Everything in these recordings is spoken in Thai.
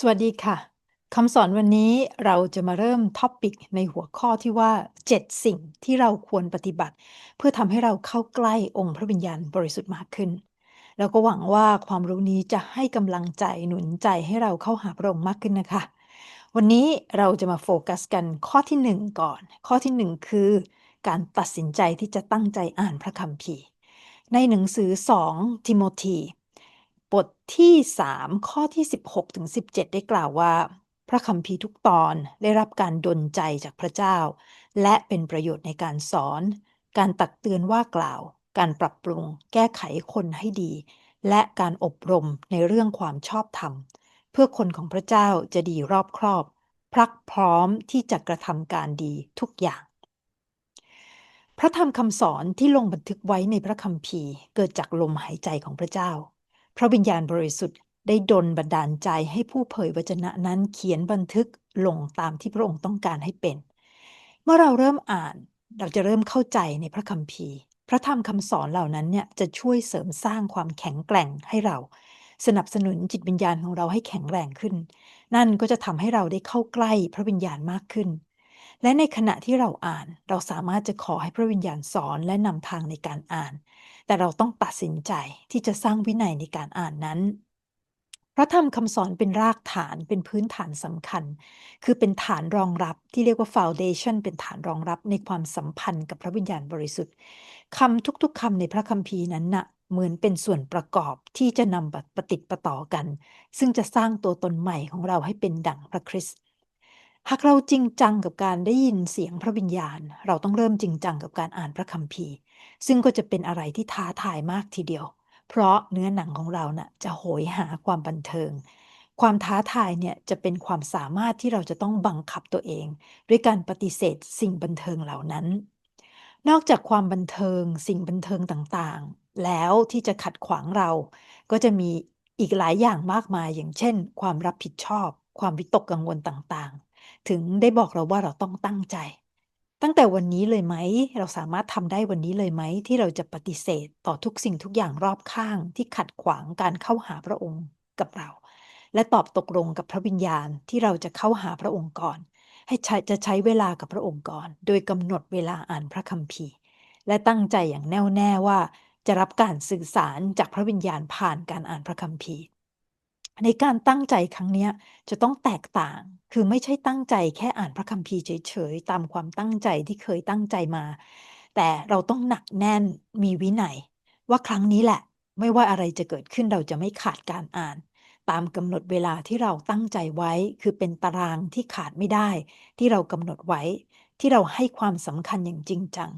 สวัสดีค่ะ คำสอนวันนี้เราจะมาเริ่มท็อปิกในหัวข้อที่ว่า 7 สิ่งที่เราควรปฏิบัติ เพื่อทำให้เราเข้าใกล้องค์พระวิญญาณบริสุทธิ์มากขึ้นแล้วก็หวังว่าความรู้นี้จะให้กำลังใจหนุนใจให้เราเข้าหาพระองค์มากขึ้นนะคะ วันนี้เราจะมาโฟกัสกันข้อที่ 1 ก่อน ข้อที่ 1 คือ การตัดสินใจที่จะตั้งใจอ่านพระคัมภีร์ ในหนังสือ 2 ทิโมธี บทที่ 3 ข้อที่ 16ถึง17 ได้กล่าวว่า พระคัมภีร์ทุกตอนได้รับการดลใจจากพระเจ้า และเป็นประโยชน์ในการสอน การตักเตือนว่ากล่าว การปรับปรุง แก้ไขคนให้ดี และการอบรมในเรื่องความชอบธรรม เพื่อคนของพระเจ้าจะดีรอบครอบ พรักพร้อมที่จะกระทำการดีทุกอย่างพระธรรมคำสอนที่ลงบันทึกไว้ในพระคัมภีร์เกิดจากลมหายใจของพระเจ้า พระวิญญาณบริสุทธิ์ได้ดลบันดาลใจให้ผู้เผยวจนะนั้นเขียนบันทึกลงตามที่พระองค์ต้องการให้เป็น เมื่อเราเริ่มอ่านเราจะเริ่มเข้าใจในพระคัมภีร์ พระธรรมคำสอนเหล่านั้นเนี่ยจะช่วยเสริมสร้างความแข็งแกร่งให้เรา สนับสนุนจิตวิญญาณของเราให้แข็งแรงขึ้น นั่นก็จะทำให้เราได้เข้าใกล้พระวิญญาณมากขึ้น และในขณะที่เราอ่าน เราสามารถจะขอให้พระวิญญาณสอนและนำทางในการอ่าน แต่เราต้องตัดสินใจที่จะสร้างวินัยในการอ่านนั้น พระธรรมคำสอนเป็นรากฐานเป็นพื้นฐานสำคัญ คือเป็นฐานรองรับที่เรียกว่า foundation เป็นฐานรองรับในความสัมพันธ์กับพระวิญญาณบริสุทธิ์คำทุกๆคำในพระคัมภีร์นั้นนะ่ะเหมือนเป็นส่วนประกอบที่จะนำปฏิติดประต่อกัน ซึ่งจะสร้างตัวตนใหม่ของเราให้เป็นดั่งพระคริสต์ หากเราจริงจังกับการได้ยินเสียงพระวิญญาณ เราต้องเริ่มจริงจังกับการอ่านพระคัมภีร์ ซึ่งก็จะเป็นอะไรที่ท้าทายมากทีเดียว เพราะเนื้อหนังของเรานะ่ะจะโหยหาความบันเทิง ความท้าทายเนี่ยจะเป็นความสามารถที่เราจะต้องบังคับตัวเอง ด้วยการปฏิเสธสิ่งบันเทิงเหล่านั้น นอกจากความบันเทิงสิ่งบันเทิงต่างๆ แล้วที่จะขัดขวางเรา ก็จะมีอีกหลายอย่างมากมายอย่างเช่น ความรับผิดชอบ ความวิตกกังวลต่างๆ ถึงได้บอกเราว่าเราต้องตั้งใจ ตั้งแต่วันนี้เลยไหม เราสามารถทำได้วันนี้เลยไหม ที่เราจะปฏิเสธต่อทุกสิ่งทุกอย่างรอบข้างที่ขัดขวางการเข้าหาพระองค์กับเรา และตอบตกลงกับพระวิญญาณที่เราจะเข้าหาพระองค์ก่อน ให้ใช้จะใช้เวลากับพระองค์ก่อน โดยกำหนดเวลาอ่านพระคัมภีร์ และตั้งใจอย่างแน่วแน่ว่าจะรับการสื่อสารจากพระวิญญาณผ่านการอ่านพระคัมภีร์ ในการตั้งใจครั้งนี้จะต้องแตกต่าง คือไม่ใช่ตั้งใจแค่อ่านพระคัมภีร์เฉยๆ ตามความตั้งใจที่เคยตั้งใจมา แต่เราต้องหนักแน่นมีวินัย ว่าครั้งนี้แหละ ไม่ว่าอะไรจะเกิดขึ้นเราจะไม่ขาดการอ่าน ตามกำหนดเวลาที่เราตั้งใจไว้ คือเป็นตารางที่ขาดไม่ได้ ที่เรากำหนดไว้ ที่เราให้ความสำคัญอย่างจริงจัง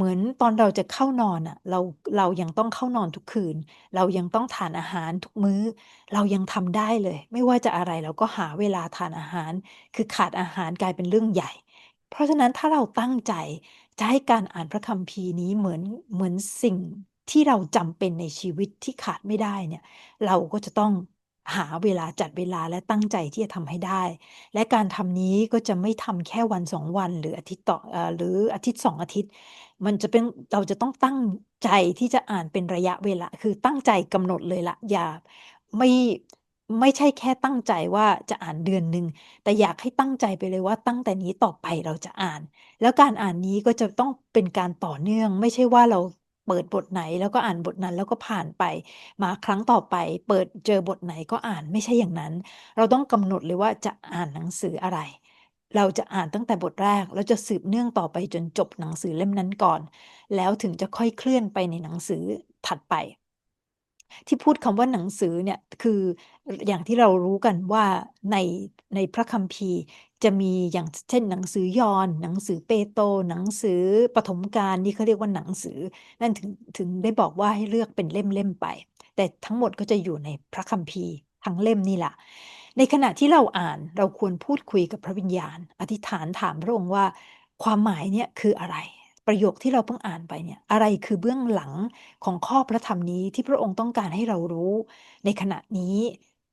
เหมือนตอนเราจะเข้านอนอะเรา เรายังต้องเข้านอนทุกคืน เรายังต้องทานอาหารทุกมื้อ เรายังทำได้เลย ไม่ว่าจะอะไรเราก็หาเวลาทานอาหาร คือขาดอาหารกลายเป็นเรื่องใหญ่ เพราะฉะนั้นถ้าเราตั้งใจ จะให้การอ่านพระคัมภีร์นี้เหมือน เหมือนสิ่งที่เราจำเป็นในชีวิตที่ขาดไม่ได้เนี่ย เราก็จะต้อง หาเวลาจัดเวลาและตั้งใจที่จะทำให้ได้ และการทำนี้ก็จะไม่ทำแค่วันสองวัน หรืออาทิตย์ต่ออหรืออาทิตย์สองอาทิตย์ มันจะเป็นเราจะต้องตั้งใจที่จะอ่านเป็นระยะเวลา คือตั้งใจกำหนดเลยละอย่าไม่ไม่ใช่แค่ตั้งใจว่าจะอ่านเดือนหนึ่งแต่อยากให้ตั้งใจไปเลยว่าตั้งแต่นี้ต่อไปเราจะอ่าน แล้วการอ่านนี้ก็จะต้องเป็นการต่อเนื่อง ไม่ใช่ว่าเรา เปิดบทไหนแล้วก็อ่านบทนั้น แล้วก็ผ่านไป มาครั้งต่อไป เปิดเจอบทไหนก็อ่านไม่ใช่อย่างนั้น เราต้องกำหนดเลยว่าจะอ่านหนังสืออะไร เราจะอ่านตั้งแต่บทแรก แล้วจะสืบเนื่องต่อไปจนจบหนังสือเล่มนั้นก่อน แล้วถึงจะค่อยเคลื่อนไปในหนังสือถัดไป ที่พูดคำว่าหนังสือเนี่ยคืออย่างที่เรารู้กันว่าในในพระคัมภีร์จะมีอย่างเช่นหนังสือยอนหนังสือเปโตรหนังสือปฐมกาลนี่เขาเรียกว่าหนังสือ นั่นถึงถึงได้บอกว่าให้เลือกเป็นเล่มๆไป แต่ทั้งหมดก็จะอยู่ในพระคัมภีร์ทั้งเล่มนี่แหละในขณะที่เราอ่านเราควรพูดคุยกับพระวิญญาณ อธิษฐานถามพระองค์ว่า ความหมายเนี่ยคืออะไร ประโยคที่เราเพิ่งอ่านไปเนี่ย อะไรคือเบื้องหลังของข้อพระธรรมนี้ที่พระองค์ต้องการให้เรารู้ในขณะนี้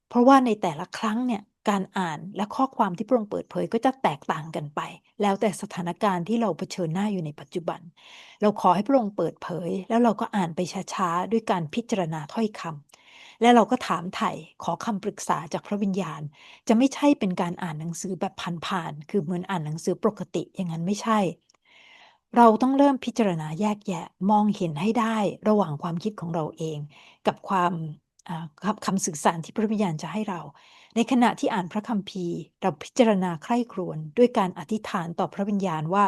เพราะว่าในแต่ละครั้งเนี่ยการอ่านและข้อความที่พระองค์เปิดเผยก็จะแตกต่างกันไป แล้วแต่สถานการณ์ที่เราเผชิญหน้าอยู่ในปัจจุบัน เราขอให้พระองค์เปิดเผย แล้วเราก็อ่านไปช้าๆด้วยการพิจารณาถ้อยคำและเราก็ถามไถ่ขอคำปรึกษาจากพระวิญญาณ จะไม่ใช่เป็นการอ่านหนังสือแบบผ่านๆคือเหมือนอ่านหนังสือปกติอย่างนั้นไม่ใช่ เราต้องเริ่มพิจารณาแยกแยะมองเห็นให้ได้ระหว่างความคิดของเราเอง กับความคำสื่อสารที่พระวิญญาณจะให้เรา ในขณะที่อ่านพระคัมภีร์ เราพิจารณาใคร่ครวญด้วยการอธิษฐานต่อพระวิญญาณว่า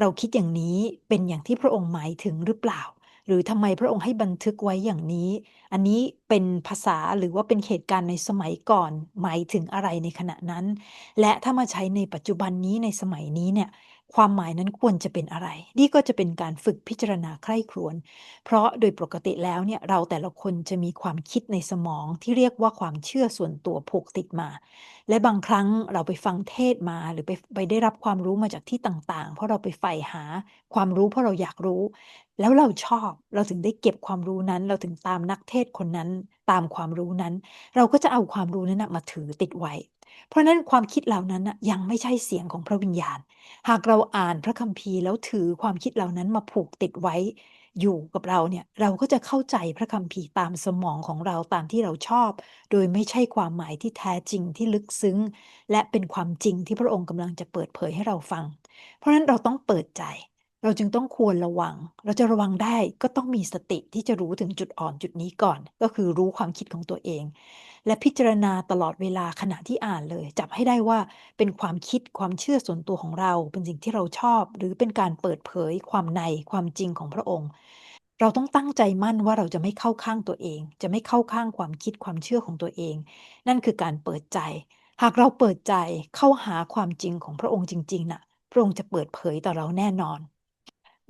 เราคิดอย่างนี้เป็นอย่างที่พระองค์หมายถึงหรือเปล่า หรือทำไมพระองค์ให้บันทึกไว้อย่างนี้ อันนี้เป็นภาษาหรือว่าเป็นเหตุการณ์ในสมัยก่อนหมายถึงอะไรในขณะนั้น และถ้ามาใช้ในปัจจุบันนี้ในสมัยนี้เนี่ย ความหมายนั้นควรจะเป็นอะไร นี่ก็จะเป็นการฝึกพิจารณาใคร่ครวญ เพราะโดยปกติแล้วเนี่ยเราแต่ละคนจะมีความคิดในสมองที่เรียกว่าความเชื่อส่วนตัวผูกติดมา และบางครั้งเราไปฟังเทศมาหรือไปไปได้รับความรู้มาจากที่ต่างๆ เพราะเราไปใฝ่หาความรู้เพราะเราอยากรู้ แล้วเราชอบเราถึงได้เก็บความรู้นั้น เราถึงตามนักเทศคนนั้นตามความรู้นั้น เราก็จะเอาความรู้นั้นมาถือติดไว้ เพราะนั้นความคิดเหล่านั้นยังไม่ใช่เสียงของพระวิญญาณ หากเราอ่านพระคัมภีร์แล้วถือความคิดเหล่านั้นมาผูกติดไว้ อยู่กับเราเนี่ยเราก็จะเข้าใจพระคัมภีร์ตามสมองของเราตามที่เราชอบ โดยไม่ใช่ความหมายที่แท้จริงที่ลึกซึ้ง และเป็นความจริงที่พระองค์กำลังจะเปิดเผยให้เราฟัง เพราะฉะนั้นเราต้องเปิดใจ เราจึงต้องควรระวัง เราจะระวังได้ก็ต้องมีสติที่จะรู้ถึงจุดอ่อนจุดนี้ก่อน ก็คือรู้ความคิดของตัวเอง และพิจารณาตลอดเวลาขณะที่อ่านเลย จับให้ได้ว่าเป็นความคิดความเชื่อส่วนตัวของเรา เป็นสิ่งที่เราชอบ หรือเป็นการเปิดเผยความในความจริงของพระองค์ เราต้องตั้งใจมั่นว่าเราจะไม่เข้าข้างตัวเอง จะไม่เข้าข้างความคิดความเชื่อของตัวเอง นั่นคือการเปิดใจ หากเราเปิดใจเข้าหาความจริงของพระองค์จริงๆน่ะ พระองค์จะเปิดเผยต่อเราแน่นอน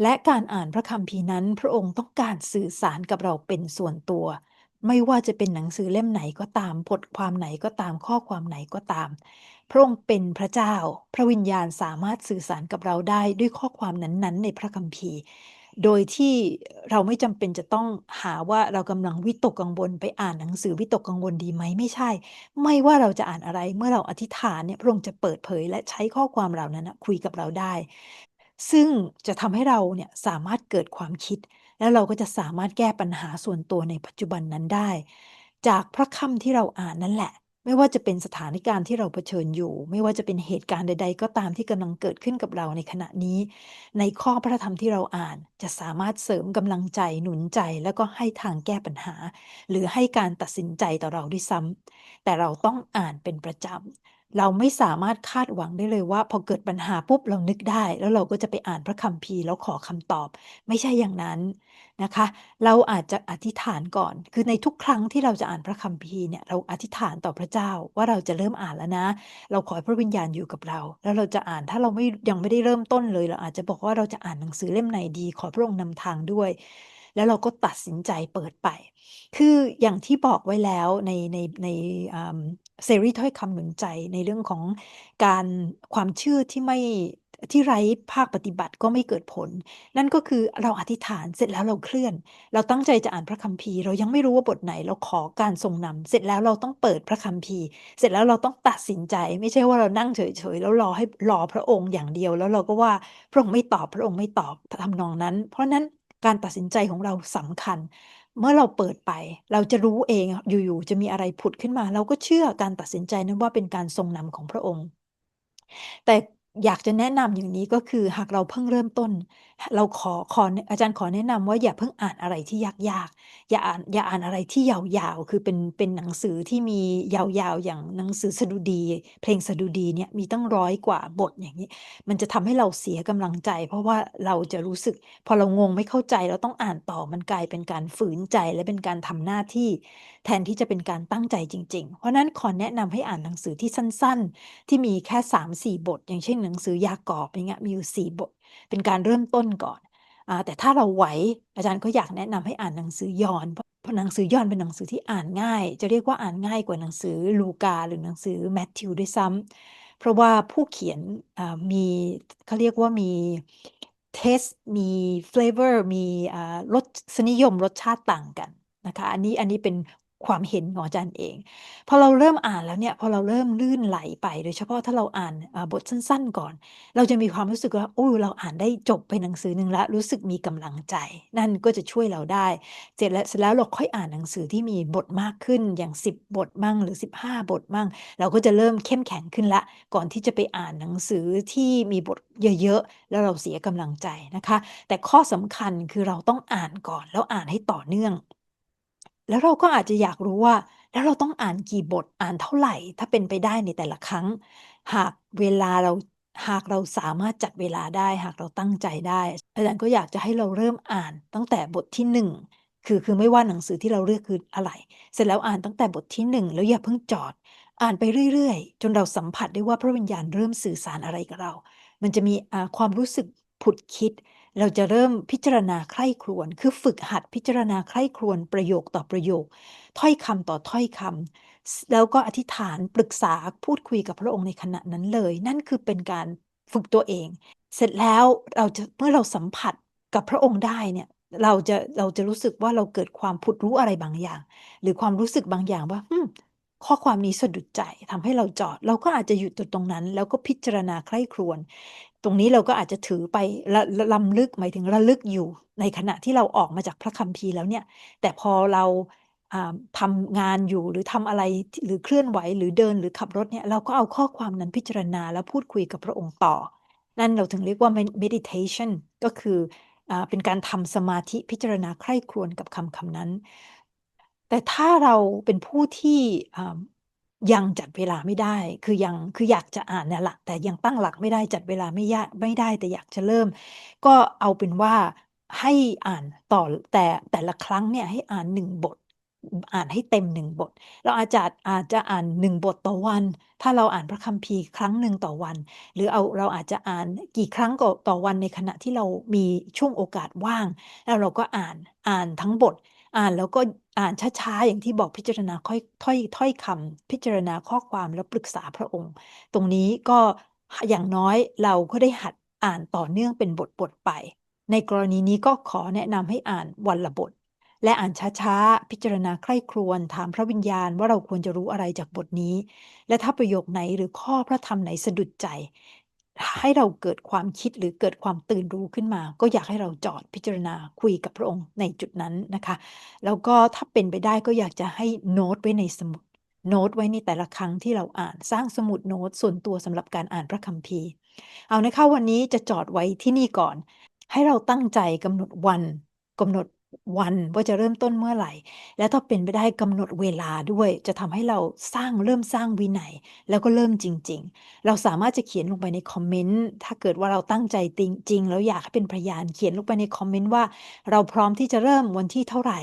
และการอ่านพระคัมภีร์นั้น พระองค์ต้องการสื่อสารกับเราเป็นส่วนตัว ไม่ว่าจะเป็นหนังสือเล่มไหนก็ตามบทความไหนก็ตามข้อความไหนก็ตาม พระองค์เป็นพระเจ้า พระวิญญาณสามารถสื่อสารกับเราได้ด้วยข้อความนั้นๆ ในพระคัมภีร์ โดยที่เราไม่จำเป็นจะต้องหาว่าเรากำลังวิตกกังวลไปอ่านหนังสือวิตกกังวลดีไหมไม่ใช่ ไม่ว่าเราจะอ่านอะไรเมื่อเราอธิษฐานเนี่ยพระองค์จะเปิดเผย และใช้ข้อความเหล่านั้นคุยกับเราได้ ซึ่งจะทำให้เราเนี่ยสามารถเกิดความคิด แล้วเราก็จะสามารถแก้ปัญหาส่วนตัวในปัจจุบันนั้นได้ จากพระคำที่เราอ่านนั่นแหละ ไม่ว่าจะเป็นสถานการณ์ที่เราเผชิญอยู่ ไม่ว่าจะเป็นเหตุการณ์ใด ๆ ก็ตามที่กำลังเกิดขึ้นกับเราในขณะนี้ ในข้อพระธรรมที่เราอ่าน จะสามารถเสริมกำลังใจหนุนใจแล้วก็ให้ทางแก้ปัญหา หรือให้การตัดสินใจต่อเราด้วยซ้ำแต่เราต้องอ่านเป็นประจำ เราไม่สามารถคาดหวังได้เลยว่า พอเกิดปัญหาปุ๊บเรานึกได้ แล้วเราก็จะไปอ่านพระคัมภีร์แล้วขอคำตอบ ไม่ใช่อย่างนั้นนะคะ เราอาจจะอธิษฐานก่อน คือในทุกครั้งที่เราจะอ่านพระคัมภีร์เนี่ยเราอธิษฐานต่อพระเจ้าว่าเราจะเริ่มอ่านแล้วนะ เราขอให้พระวิญญาณอยู่กับเรา แล้วเราจะอ่านถ้าเราไม่ยังไม่ได้เริ่มต้นเลย เราอาจจะบอกว่าเราจะอ่านหนังสือเล่มไหนดี ขอพระองค์นำทางด้วย แล้วเราก็ตัดสินใจเปิดไป คืออย่างที่บอกไว้แล้วในในในเซรีถ้อยคำหนุนใจในเรื่องของการความเชื่อที่ไม่ที่ไร้ภาคปฏิบัติก็ไม่เกิดผล นั่นก็คือเราอธิษฐานเสร็จแล้วเราเคลื่อน เราตั้งใจจะอ่านพระคัมภีร์ เรายังไม่รู้ว่าบทไหนเราขอการทรงนำเสร็จแล้วเราต้องเปิดพระคัมภีร์ เสร็จแล้วเราต้องตัดสินใจ ไม่ใช่ว่าเรานั่งเฉยๆแล้วรอให้รอพระองค์อย่างเดียว แล้วเราก็ว่าพระองค์ไม่ตอบพระองค์ไม่ตอบทำนองนั้น เพราะนั้น การตัดสินใจของเราสำคัญ เมื่อเราเปิดไป เราจะรู้เองอยู่ๆจะมีอะไรผุดขึ้นมา เราก็เชื่อการตัดสินใจนั้นว่าเป็นการทรงนำของพระองค์ แต่ อยากจะแนะนำอย่างนี้ก็คือหากเราเพิ่งเริ่มต้น เราขอขออาจารย์ขอแนะนำว่าอย่าเพิ่งอ่านอะไรที่ยากๆ อย่าอ่านอย่าอ่านอะไรที่ยาวๆ คือเป็นเป็นหนังสือที่มียาวๆ อย่างหนังสือสดุดี เพลงสดุดีเนี่ยมีตั้งร้อยกว่าบทอย่างนี้ มันจะทำให้เราเสียกำลังใจ เพราะว่าเราจะรู้สึก พอเรางงไม่เข้าใจเราต้องอ่านต่อมันกลายเป็นการฝืนใจและเป็นการทำหน้าที่ แทนที่จะเป็นการตั้งใจจริง ๆ เพราะนั้นขอแนะนำให้อ่านหนังสือที่สั้นๆ ที่มีแค่ 3-4 บท อย่างเช่น หนังสือยากอบอย่างเงี้ยมีอยู่4บท เป็นการเริ่มต้นก่อนอ่าแต่ถ้าเราไหวอาจารย์ก็อยากแนะนำให้อ่านหนังสือย้อนเพราะหนังสือย้อนเป็นหนังสือที่อ่านง่าย จะเรียกว่าอ่านง่ายกว่าหนังสือลูกาหรือหนังสือแมทธิวด้วยซ้ำเพราะว่าผู้เขียนมีเขาเรียกว่ามีเทสมีเฟลเวอร์มีรสสนิยมรสชาติต่างกันนะคะอันนี้อันนี้เป็น ความเห็นของอาจารย์เอง พอเราเริ่มอ่านแล้วเนี่ยพอเราเริ่มลื่นไหลไป โดยเฉพาะถ้าเราอ่านบทสั้น ๆ ก่อน เราจะมีความรู้สึกว่าโอ้เราอ่านได้จบไปหนังสือหนึ่งแล้วรู้สึกมีกำลังใจ นั่นก็จะช่วยเราได้เสร็จแล้วเสร็จแล้วเราค่อยอ่านหนังสือที่มีบทมากขึ้นอย่าง 10 บทมั่งหรือ 15 บทมั่ง เราก็จะเริ่มเข้มแข็งขึ้นล้วก่อนที่จะไปอ่านหนังสือที่มีบทเยอะๆแล้วเราเสียกำลังใจนะคะ แต่ข้อสำคัญคือเราต้องอ่านก่อนแล้วอ่านให้ต่อเนื่อง แล้วเราก็อาจจะอยากรู้ว่า แล้วเราต้องอ่านกี่บทอ่านเท่าไหร่ ถ้าเป็นไปได้ในแต่ละครั้ง หากเวลาเราหากเราสามารถจัดเวลาได้ หากเราตั้งใจได้ อาจารย์ก็อยากจะให้เราเริ่มอ่านตั้งแต่บทที่1คือคือไม่ว่าหนังสือที่เราเลือกคืออะไร เสร็จแล้วอ่านตั้งแต่บทที่1แล้วอย่าเพิ่งจอด อ่านไปเรื่อยๆ จนเราสัมผัสได้ว่าพระวิญญาณเริ่มสื่อสารอะไรกับเรา มันจะมีความรู้สึกผุดคิด เราจะเริ่มพิจารณาใคร่ครวญคือฝึกหัดพิจารณาใคร่ครวญประโยคต่อประโยค ถ้อยคำต่อถ้อยคำแล้วก็อธิษฐานปรึกษาพูดคุยกับพระองค์ในขณะนั้นเลย นั่นคือเป็นการฝึกตัวเอง เสร็จแล้วเราจะเมื่อเราสัมผัสกับพระองค์ได้เนี่ยเราจะเราจะรู้สึกว่าเราเกิดความผุดรู้อะไรบางอย่าง หรือความรู้สึกบางอย่างว่าข้อความนี้สะดุดใจทำให้เราจอด เราก็อาจจะหยุดตรงนั้น แล้วก็พิจารณาใคร่ครวญ ตรงนี้เราก็อาจจะถือไประระรำลึกหมายถึงระลึกอยู่ ในขณะที่เราออกมาจากพระคัมภีร์แล้วเนี่ย แต่พอเราอ่าทำงานอยู่หรือทำอะไรหรือเคลื่อนไหวหรือเดินหรือขับรถเนี่ยเราก็เอาข้อความนั้นพิจารณาแล้วพูดคุยกับพระองค์ต่อ นั่นเราถึงเรียกว่าเม meditation ก็คืออเป็นการทำสมาธิพิจารณาใคร่ครวญกับคำคำนั้น แต่ถ้าเราเป็นผู้ที่ ยังจัดเวลาไม่ได้ คือยัง คืออยากจะอ่านเนี่ยแหละ แต่ยังตั้งหลักไม่ได้ จัดเวลาไม่ยากไม่ได้ แต่อยากจะเริ่ม ก็เอาเป็นว่าให้อ่านต่อ แต่ แต่ละครั้งเนี่ยให้อ่าน 1 บทอืมอ่านให้เต็ม 1 บท เราอาจจะอาจจะอ่าน 1 บทต่อวัน ถ้าเราอ่านพระคัมภีร์ครั้งหนึ่งต่อวัน หรือเอา เราอาจจะอ่านกี่ครั้งก่อต่อวันในขณะที่เรามีช่วงโอกาสว่าง แล้วเราก็อ่าน อ่านทั้งบท อ่านแล้วก็ อ่านช้าๆ อย่างที่บอกพิจารณาค่อยถ้อยถ้อยคำพิจารณาข้อความแล้วปรึกษาพระองค์ ตรงนี้ก็อย่างน้อยเราก็ได้หัดอ่านต่อเนื่องเป็นบทๆไป ในกรณีนี้ก็ขอแนะนำให้อ่านวันละบท และอ่านช้าๆ พิจารณาใคร่ครวญถามพระวิญญาณว่าเราควรจะรู้อะไรจากบทนี้ และถ้าประโยคไหนหรือข้อพระธรรมไหนสะดุดใจ ให้เราเกิดความคิดหรือเกิดความตื่นรู้ขึ้นมา ก็อยากให้เราจอดพิจารณาคุยกับพระองค์ในจุดนั้นนะคะ แล้วก็ถ้าเป็นไปได้ก็อยากจะให้โน้ตไว้ในสมุดโน้ตไว้ในแต่ละครั้งที่เราอ่านสร้างสมุดโน้ตส่วนตัวสำหรับการอ่านพระคัมภีร์ เอานะคะวันนี้จะจอดไว้ที่นี่ก่อน ให้เราตั้งใจกำหนดวันกำหนด วันว่าจะเริ่มต้นเมื่อไหร่ และถ้าเป็นไปได้กำหนดเวลาด้วย จะทำให้เราสร้างเริ่มสร้างวินัย แล้วก็เริ่มจริง ๆ เราสามารถจะเขียนลงไปในคอมเมนต์ถ้าเกิดว่าเราตั้งใจติงจริงแล้วอยากให้เป็นพยานเขียนลงไปในคอมเมนต์ว่า เราพร้อมที่จะเริ่มวันที่เท่าไหร่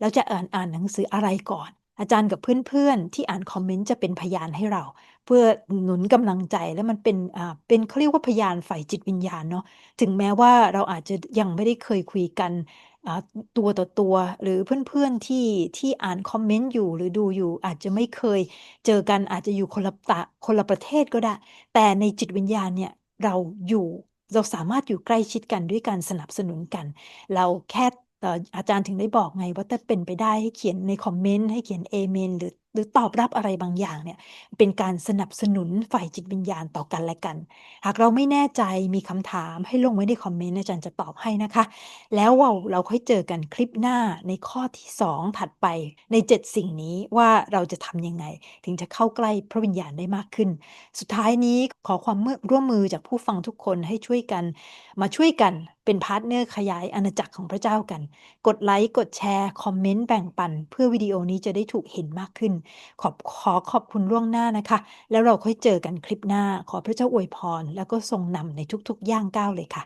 แล้วจะอ่านอ่านหนังสืออะไรก่อน อาจารย์กับเพื่อนๆที่อ่านคอมเมนต์จะเป็นพยานให้เรา เพื่อหนุนกำลังใจและมันเป็นอ่าเป็นเขาเรียกว่าพยานฝ่ายจิตวิญญาณเนาะถึงแม้ว่าเราอาจจะยังไม่ได้เคยคุยกัน อ่าตัวต่อตัว หรือเพื่อนๆที่ที่อ่านคอมเมนต์อยู่หรือดูอยู่อาจจะไม่เคยเจอกันอาจจะอยู่คนละตะคนละประเทศก็ได้ แต่ในจิตวิญญาณเนี่ยเราอยู่เราสามารถอยู่ใกล้ชิดกันด้วยการสนับสนุนกัน เราแค่อาจารย์ถึงได้บอกไงว่าถ้าเป็นไปได้ให้เขียนในคอมเมนต์ให้เขียนเอเมนหรือ หรือตอบรับอะไรบางอย่างเนี่ยเป็นการสนับสนุนฝ่ายจิตวิญญาณต่อกันและกัน หากเราไม่แน่ใจมีคำถามให้ลงไว้ในคอมเมนต์อาจารย์จะตอบให้นะคะ แล้วเราเราค่อยเจอกันคลิปหน้าในข้อที่ 2 ถัดไปใน 7 สิ่งนี้ว่าเราจะทำยังไง ถึงจะเข้าใกล้พระวิญญาณได้มากขึ้น สุดท้ายนี้ขอความมือร่วมมือจากผู้ฟังทุกคนให้ช่วยกัน มาช่วยกันเป็นพาร์ตเนอร์ขยายอาณาจักรของพระเจ้ากัน กดไลก์กดแชร์ คอมเมนต์ แบ่งปัน เพื่อวิดีโอนี้จะได้ถูกเห็นมากขึ้นขอบขอขอบคุณล่วงหน้านะคะ แล้วเราค่อยเจอกันคลิปหน้า ขอพระเจ้าอวยพร แล้วก็ทรงนำในทุกๆย่างก้าวเลยค่ะ